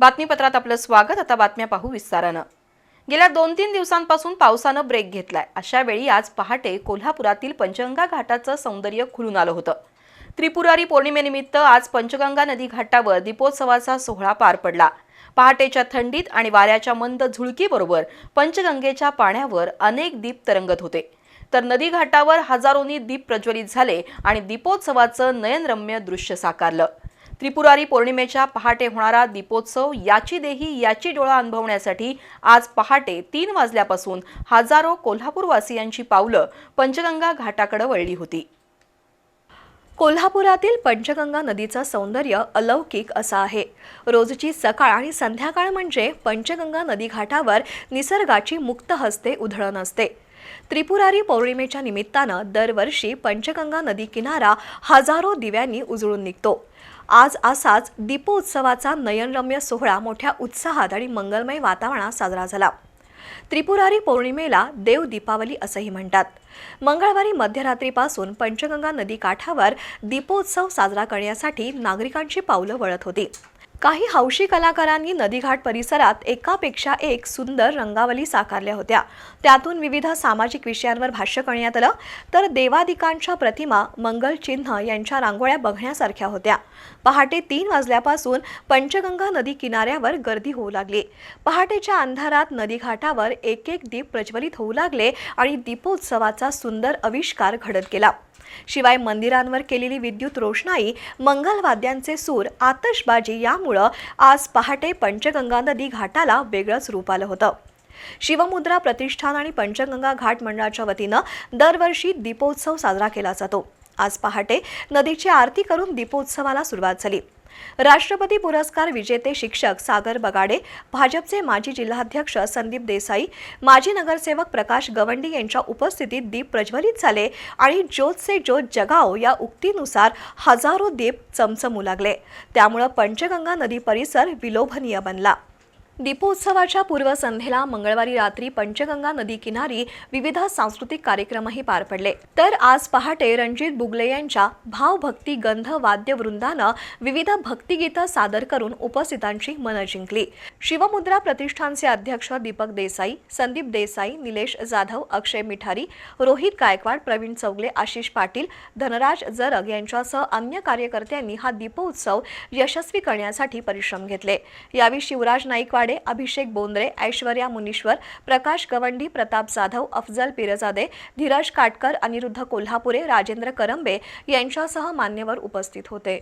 बातमीपत्रात आपलं स्वागत. आता बातम्या पाहू विस्तारानं. गेल्या दोन तीन दिवसांपासून पावसानं ब्रेक घेतलाय. अशा वेळी आज पहाटे कोल्हापुरातील पंचगंगा घाटाचं सौंदर्य खुलून आलं होतं. त्रिपुरारी पौर्णिमेनिमित्त आज पंचगंगा नदी घाटावर दीपोत्सवाचा सोहळा पार पडला. पहाटेच्या थंडीत आणि वाऱ्याच्या मंद झुळकीबरोबर पंचगंगेच्या पाण्यावर अनेक दीप तरंगत होते. तर नदी घाटावर हजारोनी दीप प्रज्वलित झाले आणि दीपोत्सवाचं नयनरम्य दृश्य साकारलं. त्रिपुरारी पौर्णिमेच्या पहाटे होणारा दीपोत्सव याची देही याची डोळा अनुभवण्यासाठी आज पहाटे तीन वाजल्यापासून हजारो कोल्हापूरवासियांची पावलं पंचगंगा घाटाकडे वळली होती. कोल्हापुरातील पंचगंगा नदीचं सौंदर्य अलौकिक असं आहे. रोजची सकाळ आणि संध्याकाळ म्हणजे पंचगंगा नदी घाटावर निसर्गाची मुक्त हस्ते उधळण असते. त्रिपुरारी पौर्णिमेच्या निमित्तानं दरवर्षी पंचगंगा नदी किनारा हजारो दिव्यांनी उजळून निघतो. आज असाच दीपोत्सवाचा नयनरम्य सोहळा मोठ्या उत्साहात आणि मंगलमय वातावरणात साजरा झाला. त्रिपुरारी पौर्णिमेला देव दीपावली असंही म्हणतात. मंगळवारी मध्यरात्रीपासून पंचगंगा नदी काठावर दीपोत्सव साजरा करण्यासाठी नागरिकांची पावलं वळत होती. काही हौशी कलाकारांनी नदीघाट परिसरात एकापेक्षा एक सुंदर रंगावली साकारल्या होत्या. त्यातून विविध सामाजिक विषयांवर भाष्य करण्यात आलं. तर देवादिकांच्या प्रतिमा मंगलचिन्ह यांच्या रांगोळ्या बघण्यासारख्या होत्या. पहाटे तीन वाजल्यापासून पंचगंगा नदी किनाऱ्यावर गर्दी होऊ लागली. पहाटेच्या अंधारात नदीघाटावर एक एक दीप प्रज्वलित होऊ लागले आणि दीपोत्सवाचा सुंदर आविष्कार घडत गेला. शिवाय मंदिरांवर केलेली विद्युत रोषणाई मंगलवाद्यांचे सूर आतषबाजी यामुळं आज पहाटे पंचगंगा नदी घाटाला वेगळंच रूप आलं होतं. शिवमुद्रा प्रतिष्ठान आणि पंचगंगा घाट मंडळाच्या वतीनं दरवर्षी दीपोत्सव साजरा केला जातो. आज पहाटे नदीची आरती करून दीपोत्सवाला सुरुवात झाली. राष्ट्रपती पुरस्कार विजेते शिक्षक सागर बगाडे भाजपचे माजी जिल्हाध्यक्ष संदीप देसाई माजी नगरसेवक प्रकाश गवंडी यांच्या उपस्थितीत दीप प्रज्वलित झाले आणि ज्योत से ज्योत जगाओ या उक्तीनुसार हजारो दीप चमचमू लागले. त्यामुळं पंचगंगा नदी परिसर विलोभनीय बनला. दीपोत्सवाच्या पूर्वसंध्येला मंगळवारी रात्री पंचगंगा नदी किनारी विविध सांस्कृतिक कार्यक्रमही पार पडले. तर आज पहाटे रणजित बुगले यांच्या भावभक्ती गंध वाद्य वृंदानं विविध भक्तिगीतं सादर करून उपस्थितांची मनं जिंकली. शिवमुद्रा प्रतिष्ठानचे अध्यक्ष दीपक देसाई संदीप देसाई निलेश जाधव अक्षय मिठारी रोहित गायकवाड प्रवीण चौगले आशिष पाटील धनराज जरग यांच्यासह अन्य कार्यकर्त्यांनी हा दीपोत्सव यशस्वी करण्यासाठी परिश्रम घेतले. यावेळी शिवराज नाईकवाडे अभिषेक बोंद्रे ऐश्वर्या मुनीश्वर प्रकाश गवंडी प्रताप जाधव अफजल पिरजादे धीरज काटकर अनिरुद्ध कोल्हापुरे राजेंद्र करंबे यांच्यासह मान्यवर उपस्थित होते.